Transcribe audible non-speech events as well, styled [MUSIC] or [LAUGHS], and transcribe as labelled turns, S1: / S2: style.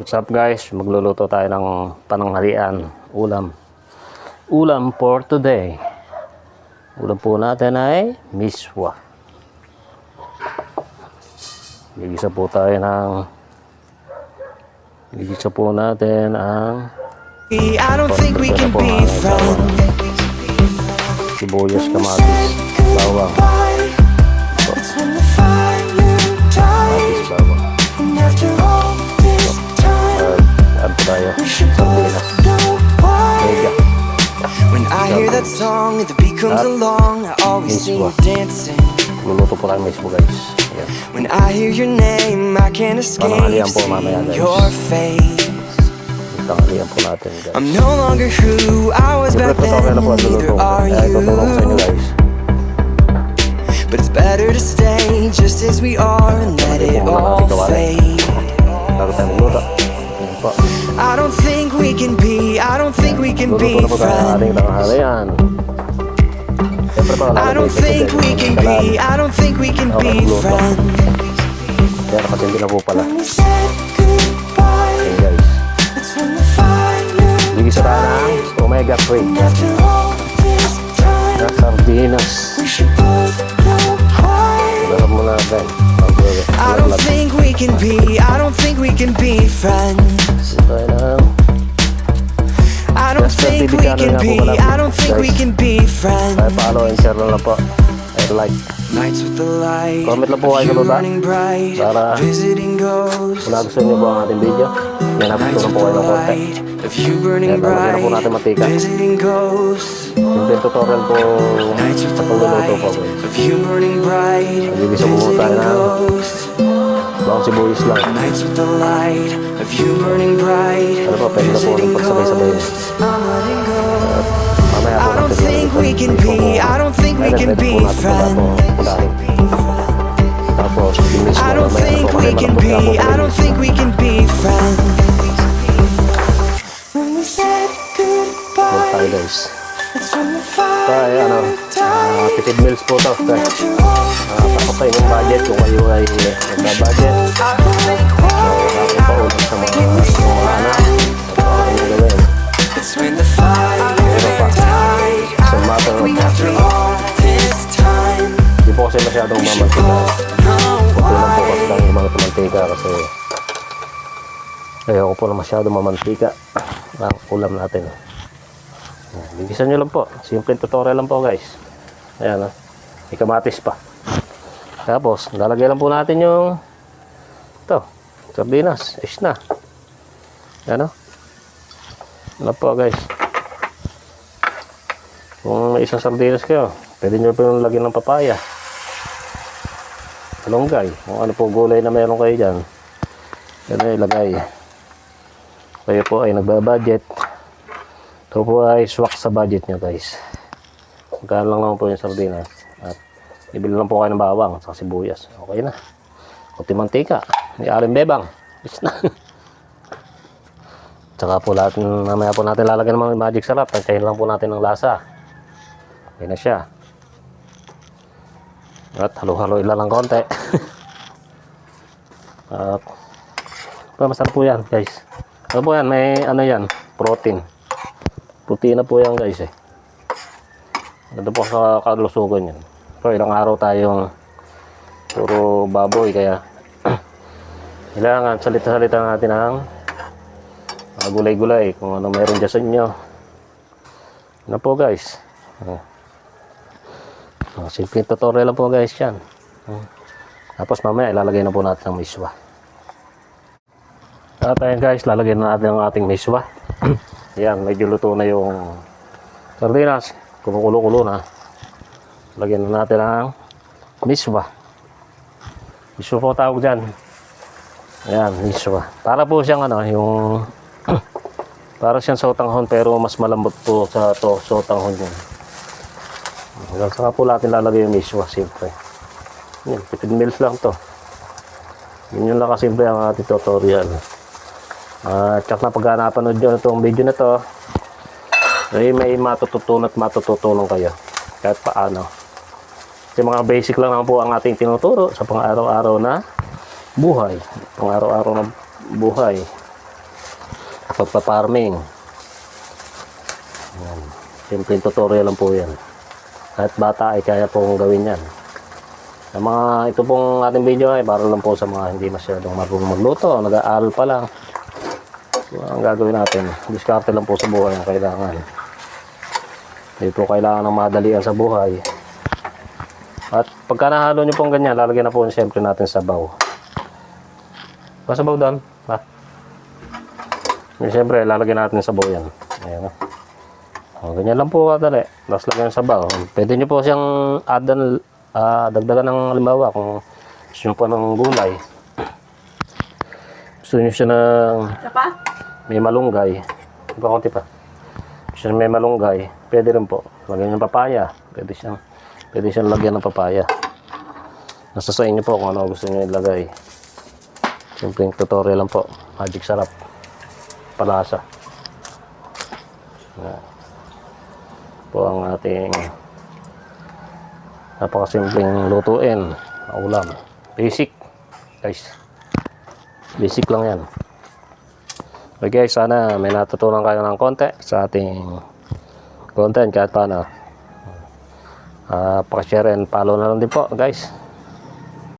S1: What's up guys? Magluluto tayo ng pananghalian, ulam. Ulam for today. Ulam po natin ay miswa. Gigisa po tayo ng Gigisa po natin ang
S2: I don't think we can be friends.
S1: sibuyas, kamatis, bawang,
S2: song, the beat comes along. I always see you dancing. When I hear your name, I can't escape your face. I'm no longer who I was back then, neither are you. But it's better to stay just as we are and let it all fade. I don't think we can be, I don't think we can be
S1: na
S2: friends. I don't
S1: sa
S2: think we can be, I don't think we can
S1: Okay,
S2: be friends.
S1: Kaya nakasindi na po pala. Ayan guys.
S2: that's when the fire
S1: Gigisa tayo ng omega 3
S2: After all this time,
S1: na sardinas. Garap mo natin. Ang
S2: I don't think we can be, I don't think we can be friends. Can
S1: na
S2: be, I don't think we can be friends.
S1: Ay, follow and share lang po. I like.
S2: Nights with the light,
S1: Comment lang po kayo
S2: bright,
S1: Para-. Kung nagustuhan niyo po ang ating video, yan
S2: Nights
S1: naputulong
S2: with
S1: po kayo ng konti. Yan, lalagyan na po natin
S2: ghosts.
S1: Simple tutorial po sa pagluluto po.
S2: bright,
S1: Nagigisa po tayo
S2: ghosts.
S1: Bawang sibuyas lang.
S2: Nights with the light, of you burning bright,
S1: Ano po, pwede na po ng pagsabay-sabay.
S2: go.
S1: Mamaya po
S2: I don't
S1: natin
S2: think
S1: yung-
S2: we can be, I don't think we can be friends.
S1: Tapos, mo
S2: don't
S1: mamaya po na po
S2: be, I don't think we can be friends. When we said goodbye,
S1: tayo guys. Kaya ano, ah,
S2: died.
S1: tipid meals po to.
S2: All
S1: Uh, budget kung kayo ay
S2: don't think
S1: So,
S2: why
S1: ako pa ulit sa mga mga anak. Ito ang inyong gawin.
S2: fire died.
S1: So, matter of Hindi po kasi masyadong mamantika.
S2: know
S1: Okay lang po kasi lang yung mga mantika kasi ayoko po na masyadong mamantika ang ulam natin. Bigisan nyo lang po. Simple tutorial lang po guys. Ayan ah. May kamatis pa. Tapos, lalagay lang po natin yung ito, sardinas. Is na. Ah. Ano po guys. Kung may isang sardinas kayo, pwede nyo po yung lagyan ng papaya. Malunggay. Kung ano po gulay na meron kayo dyan. Yan ay ilagay. Kayo po ay nagbabudget. Ito po ay swak sa budget nyo guys. Magkano lang naman po yung sardinas. At ibili lang po kayo ng bawang sa sibuyas. Okay na. Kunti mantika. May aring bebang. Is na. [LAUGHS] Tsaka po lahat, mamaya po natin lalagyan ng mga magic sarap. Tansyahin lang po natin ng lasa. Okay na siya. At halo-halo ila ng konti. [LAUGHS] At pa masarap po yan, guys. Ano po yan? May ano yan? Protein. Protein na po yan, guys eh. Ito po sa kalusugan yan. So, ilang araw tayong puro baboy kaya [CLEARS THROAT] kailangan salita-salita natin ang gulay-gulay kung ano meron dyan sa inyo. Ano po, guys? Oh. Oh, simple tutorial lang po guys yan. Hmm. Tapos mamaya ilalagay na po natin ang miswa. At ayan guys, lalagay na natin ang ating miswa. [CLEARS THROAT] Ayan, medyo luto na yung sardinas. Kumukulo-kulo na. Lagyan na natin ang miswa. Miswa po tawag dyan. Ayan, miswa. Para po siyang ano, yung [CLEARS THROAT] para siyang sotanghon pero mas malambot po sa to sotanghon yun. Hanggang saka po natin lalagay yung miswa, siyempre. Yan, tipid meals lang to. Yun yung lang kasimple ang ating tutorial. At uh, na pagka napanood nyo itong video na to, ay may matututunan at matututunan kayo. Kahit paano. Kasi mga basic lang naman po ang ating tinuturo sa pang-araw-araw na buhay. Pang-araw-araw na buhay. pagpa-farming. Yan. Simpleng tutorial lang po yan. Kahit bata ay kaya pong gawin yan. Ang mga ito pong ating video ay para lang po sa mga hindi masyadong marunong magluto, nag-aaral pa lang. So, ang gagawin natin, diskarte lang po sa buhay ang kailangan. Hindi kailangan ng madalian sa buhay. At pagka nahalo nyo pong ganyan, lalagyan na po siyempre natin sabaw. Pasabaw doon, ha? Siyempre, lalagyan natin sabaw yan. Ayan? O, ganyan lang po kadali. Tapos lagyan sabaw. Pwede nyo po siyang adan, ah, dagdagan ng halimbawa kung gusto nyo po ng gulay. Gusto nyo siya ng may malunggay. Iba konti pa. Gusto nyo may malunggay. Pwede rin po. Lagyan ng papaya. Pwede siyang, pwede siyang lagyan ng papaya. Nasa sa inyo po kung ano gusto nyo ilagay. Simpleng tutorial lang po. Magic sarap. Palasa. Yan. Po ang ating napakasimpleng lutuin. na Ulam. Basic. Guys. Basic lang yan. Okay guys, sana may natutunan kayo ng konti sa ating content kahit paano. Ah, pakishare and follow na lang din po guys.